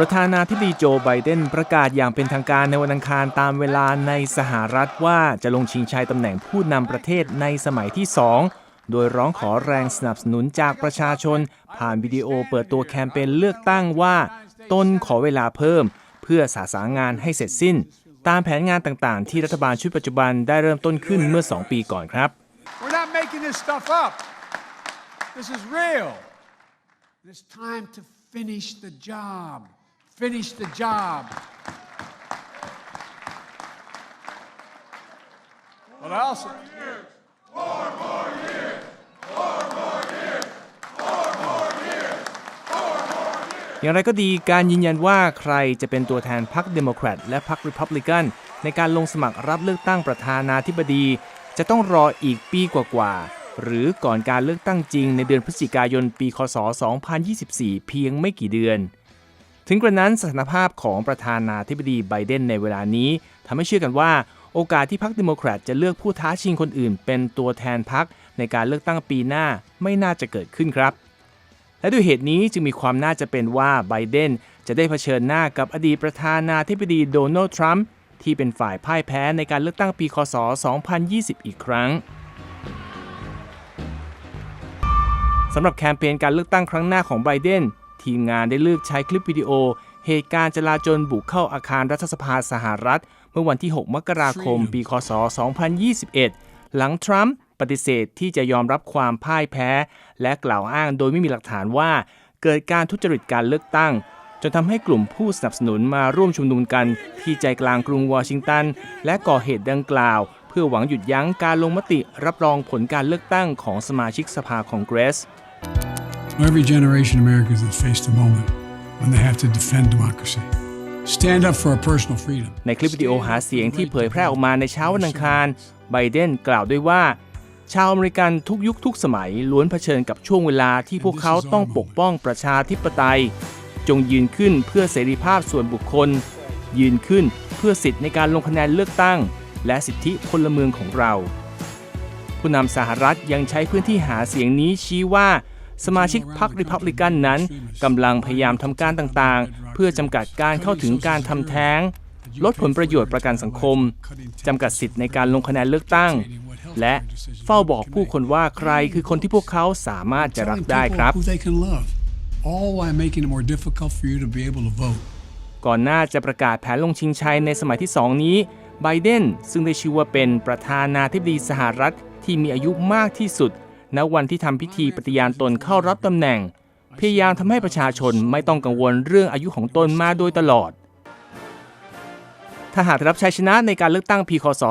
ประธานาธิบดีโจไบเดนประกาศอย่างเป็นทางการในวันอังคารตามเวลาในสหรัฐว่าจะลงชิงชัยตำแหน่งผู้นำประเทศในสมัยที่ 2 โดยร้องขอแรงสนับสนุนจากประชาชน ผ่านวิดีโอเปิดตัวแคมเปญเลือกตั้งว่าตนขอเวลาเพิ่ม เพื่อสาสางงานให้เสร็จสิ้น ตามแผนงานต่างๆ ที่รัฐบาลชุดปัจจุบันได้เริ่มต้นขึ้นเมื่อ 2 ปีก่อนครับ We're not making this stuff up. This is real. It's time to finish the job. Finish the job. What else? อย่างไรก็ดีการยืนยันว่าใครจะเป็นตัวแทนพรรคเดโมแครตและพรรคริพับลิกันในการลงสมัครรับเลือกตั้งประธานาธิบดี จะต้องรออีกปีกว่าๆ หรือก่อนการเลือกตั้งจริงในเดือนพฤศจิกายนปี คศ 2024 เพียงไม่กี่เดือน ถึงกระนั้นสถานภาพของประธานาธิบดีไบเดนในเวลานี้ทำให้เชื่อกันว่า โอกาสที่พรรคเดโมแครตจะเลือกผู้ท้าชิงคนอื่น เป็นตัวแทนพรรคในการเลือกตั้งปีหน้าไม่น่าจะเกิดขึ้นครับ และด้วยเหตุนี้จึงมีความน่าจะเป็นว่าไบเดนจะได้เผชิญหน้ากับอดีตประธานาธิบดีโดนัลด์ทรัมป์ที่เป็นฝ่ายพ่ายแพ้ในการเลือกตั้งปีคศ 2020 อีกครั้งสำหรับแคมเปญการเลือกตั้งครั้งหน้าของไบเดน ทีมงานได้เลือกใช้คลิปวิดีโอ เหตุการณ์จลาจลบุกเข้าอาคารรัฐสภาสหรัฐ เมื่อวันที่ 6 มกราคม ปีคศ 2021 หลังทรัมป์ปฏิเสธที่จะยอมรับความพ่ายแพ้ และกล่าวอ้างโดยไม่มีหลักฐานว่า เกิดการทุจริตการเลือกตั้ง จนทำให้กลุ่มผู้สนับสนุนมาร่วมชุมนุมกัน ที่ใจกลางกรุงวอชิงตัน และก่อเหตุดังกล่าว เพื่อหวังหยุดยั้งการลงมติรับรองผลการเลือกตั้งของสมาชิกสภาคองเกรส Every generation of Americans has faced a moment when they have to defend democracy, stand up for our personal freedom. ในคลิปวิดีโอหาเสียงที่เผยแพร่ออกมาในเช้าวันอังคาร ไบเดนกล่าวด้วยว่า ชาวอเมริกันทุกยุคทุกสมัยล้วนเผชิญกับช่วงเวลาที่พวกเขาต้องปกป้องประชาธิปไตย จงยืนขึ้นเพื่อเสรีภาพส่วนบุคคล ยืนขึ้นเพื่อสิทธิในการลงคะแนนเลือกตั้ง และสิทธิพลเมืองของเรา ผู้นำสหรัฐยังใช้พื้นที่หาเสียงนี้ชี้ว่า สมาชิกพรรคริพับลิกันนั้นกำลังพยายามทำการต่างๆ เพื่อจำกัดการเข้าถึงการทำแท้ง ลดผลประโยชน์ประกันสังคมจำกัดสิทธิ์ในการลงคะแนนเลือกตั้ง และเฝ้าบอกผู้คนว่าใครคือคนที่พวกเขาสามารถจะรักได้ครับ ก่อนหน้าจะประกาศแผนลงชิงชัยในสมัยที่ 2 นี้ไบเดนซึ่งได้ชื่อว่าเป็นประธานาธิบดีสหรัฐที่มีอายุมากที่สุด ณวันที่ทำพิธีปฏิญาณตนเข้ารับตำแหน่ง พยายามทำให้ประชาชนไม่ต้องกังวลเรื่องอายุของตนมาโดยตลอด ถ้าหากรับชัยชนะในการเลือกตั้งปีคศ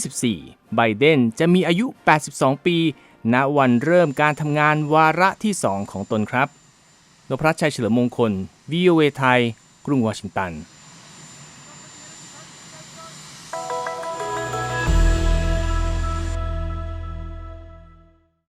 2024 ไบเดนจะมีอายุ 82 ปี ณ วันเริ่มการทำงานวาระที่ 2 ของตนครับนพรัชชัยเฉลิมมงคล VOA ไทย กรุงวอชิงตัน